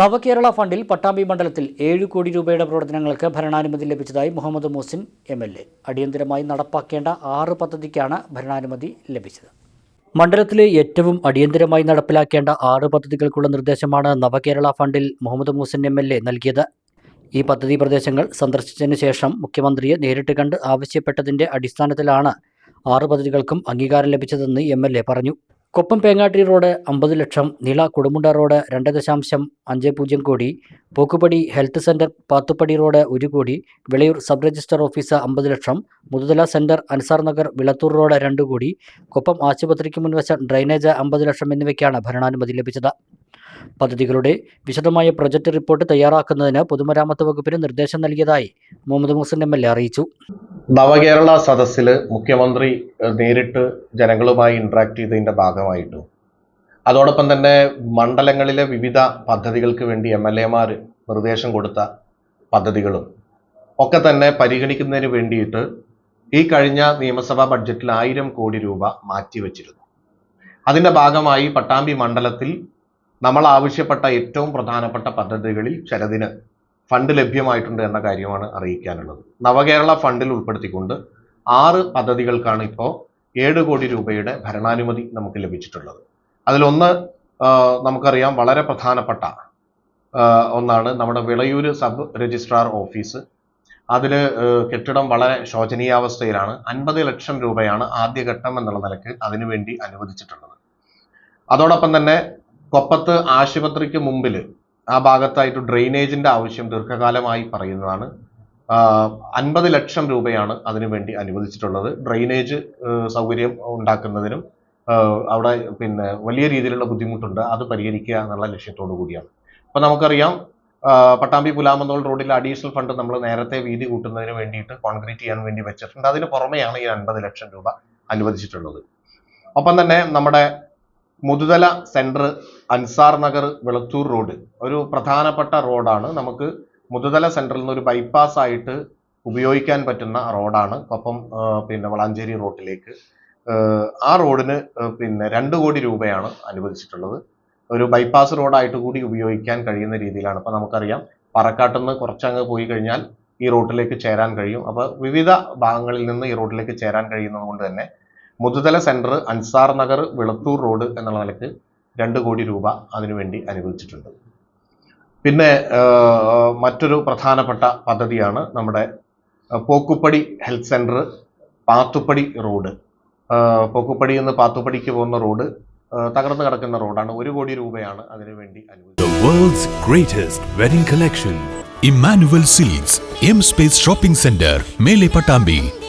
നവകേരള ഫണ്ടിൽ പട്ടാമ്പി മണ്ഡലത്തിൽ ഏഴ് കോടി രൂപയുടെ പ്രവർത്തനങ്ങൾക്ക് ഭരണാനുമതി ലഭിച്ചതായി Muhammad Muhsin M L A. അടിയന്തരമായി നടപ്പാക്കേണ്ട ആറ് പദ്ധതിക്കാണ് ഭരണാനുമതി ലഭിച്ചത്. മണ്ഡലത്തിലെ ഏറ്റവും അടിയന്തരമായി നടപ്പിലാക്കേണ്ട ആറ് പദ്ധതികൾക്കുള്ള നിർദ്ദേശമാണ് നവകേരള ഫണ്ടിൽ Muhammad Muhsin M L A നൽകിയത്. ഈ പദ്ധതി പ്രദേശങ്ങൾ സന്ദർശിച്ചതിന് ശേഷം മുഖ്യമന്ത്രിയെ നേരിട്ട് കണ്ട് ആവശ്യപ്പെട്ടതിന്റെ അടിസ്ഥാനത്തിലാണ് ആറ് പദ്ധതികൾക്കും അംഗീകാരം ലഭിച്ചതെന്ന് എ പറഞ്ഞു. കൊപ്പം പേങ്ങാട്ടി റോഡ് അമ്പത് ലക്ഷം നീള കൊടുമുണ്ട റോഡ് രണ്ട് ദശാംശം അഞ്ച് പൂജ്യം കോടി Pokkupadi health centre Pathuppadi road ഒരു കോടി വിളയൂർ സബ് രജിസ്റ്റർ ഓഫീസ് അമ്പത് ലക്ഷം മുതുതല സെന്റർ അൻസാർ നഗർ വിളത്തൂർ റോഡ് രണ്ട് കോടി കൊപ്പം ആശുപത്രിക്ക് മുൻവശം ഡ്രൈനേജ് അമ്പത് ലക്ഷം എന്നിവയ്ക്കാണ് ഭരണാനുമതി ലഭിച്ചത്. പദ്ധതികളുടെ വിശദമായ പ്രൊജക്ട് റിപ്പോർട്ട് തയ്യാറാക്കുന്നതിന് പൊതുമരാമത്ത് വകുപ്പിന് നിർദ്ദേശം നൽകിയതായി മുഹമ്മദ് മുഹസിൻ എ അറിയിച്ചു. നവകേരള സദസ്സിൽ മുഖ്യമന്ത്രി നേരിട്ട് ജനങ്ങളുമായി ഇൻട്രാക്ട് ചെയ്തതിന്റെ ഭാഗമായിട്ടും. അതോടൊപ്പം തന്നെ മണ്ഡലങ്ങളിലെ വിവിധ പദ്ധതികൾക്ക് വേണ്ടി എം എൽ എമാർ നിർദ്ദേശം കൊടുത്ത പദ്ധതികളും ഒക്കെ തന്നെ പരിഗണിക്കുന്നതിന് വേണ്ടിയിട്ട് ഈ കഴിഞ്ഞ നിയമസഭാ ബഡ്ജറ്റിൽ ആയിരം കോടി രൂപ മാറ്റിവെച്ചിരുന്നു. അതിന്റെ ഭാഗമായി പട്ടാമ്പി മണ്ഡലത്തിൽ നമ്മൾ ആവശ്യപ്പെട്ട ഏറ്റവും പ്രധാനപ്പെട്ട പദ്ധതികളിൽ ചിലതിന് ഫണ്ട് ലഭ്യമായിട്ടുണ്ട് എന്ന കാര്യമാണ് അറിയിക്കാനുള്ളത്. നവകേരള ഫണ്ടിൽ ഉൾപ്പെടുത്തിക്കൊണ്ട് ആറ് പദ്ധതികൾക്കാണ് ഇപ്പോൾ ഏഴ് കോടി രൂപയുടെ ഭരണാനുമതി നമുക്ക് ലഭിച്ചിട്ടുള്ളത്. അതിലൊന്ന് നമുക്കറിയാം വളരെ പ്രധാനപ്പെട്ട ഒന്നാണ് നമ്മുടെ വിളയൂര് സബ് രജിസ്ട്രാർ ഓഫീസ്. അതിൽ കെട്ടിടം വളരെ ശോചനീയാവസ്ഥയിലാണ്. അൻപത് ലക്ഷം രൂപയാണ് ആദ്യഘട്ടം എന്നുള്ള നിലയ്ക്ക് അതിനുവേണ്ടി അനുവദിച്ചിട്ടുള്ളത്. അതോടൊപ്പം തന്നെ കൊപ്പത്ത് ആശുപത്രിക്ക് മുമ്പിൽ ആ ഭാഗത്തായിട്ട് ഡ്രെയിനേജിന്റെ ആവശ്യം ദീർഘകാലമായി പറയുന്നതാണ്. അൻപത് ലക്ഷം രൂപയാണ് അതിനുവേണ്ടി അനുവദിച്ചിട്ടുള്ളത്. ഡ്രെയിനേജ് സൗകര്യം ഉണ്ടാക്കുന്നതിനും അവിടെ പിന്നെ വലിയ രീതിയിലുള്ള ബുദ്ധിമുട്ടുണ്ട്. അത് പരിഹരിക്കുക എന്നുള്ള ലക്ഷ്യത്തോടു കൂടിയാണ്. അപ്പൊ നമുക്കറിയാം പട്ടാമ്പി പുലാമന്തോൾ റോഡിൽ അഡീഷണൽ ഫണ്ട് നമ്മൾ നേരത്തെ വീതി കൂട്ടുന്നതിന് വേണ്ടിയിട്ട് കോൺക്രീറ്റ് ചെയ്യാൻ വേണ്ടി വെച്ചിട്ടുണ്ട്. അതിന് പുറമെയാണ് ഈ അൻപത് ലക്ഷം രൂപ അനുവദിച്ചിട്ടുള്ളത്. ഒപ്പം തന്നെ നമ്മുടെ മുതുതല സെന്റർ അൻസാർ നഗർ വെളുത്തൂർ റോഡ്. ഒരു പ്രധാനപ്പെട്ട റോഡാണ്. നമുക്ക് മുതുതല സെന്ററിൽ നിന്ന് ഒരു ബൈപ്പാസ് ആയിട്ട് ഉപയോഗിക്കാൻ പറ്റുന്ന റോഡാണ്. ഒപ്പം പിന്നെ വളാഞ്ചേരി റോഡിലേക്ക് ആ, റോഡിന് പിന്നെ രണ്ട് കോടി രൂപയാണ് അനുവദിച്ചിട്ടുള്ളത്. ഒരു ബൈപ്പാസ് റോഡായിട്ട് കൂടി ഉപയോഗിക്കാൻ കഴിയുന്ന രീതിയിലാണ്. അപ്പോൾ നമുക്കറിയാം പാറക്കാട്ട് നിന്ന് കുറച്ചങ്ങ് പോയി കഴിഞ്ഞാൽ ഈ റോഡിലേക്ക് ചേരാൻ കഴിയും. അപ്പോൾ വിവിധ ഭാഗങ്ങളിൽ നിന്ന് ഈ റോഡിലേക്ക് ചേരാൻ കഴിയുന്നത് കൊണ്ട് തന്നെ മുതുതല സെന്റർ അൻസാർ നഗർ വെളുത്തൂർ റോഡ് എന്നുള്ള നിലയ്ക്ക് രണ്ട് കോടി രൂപ അതിനുവേണ്ടി അനുവദിച്ചിട്ടുണ്ട്. പിന്നെ മറ്റൊരു പ്രധാനപ്പെട്ട പദ്ധതിയാണ് നമ്മുടെ Pokkuppady health centre Pathuppady road. Pokkuppady നിന്ന് പാത്തുപ്പടിക്ക് പോകുന്ന റോഡ് തകർന്നു കിടക്കുന്ന റോഡാണ്. ഒരു കോടി രൂപയാണ് അതിനുവേണ്ടി അനുവദിച്ചത്. Emmanuel Silks M Space shopping centre മേലെ M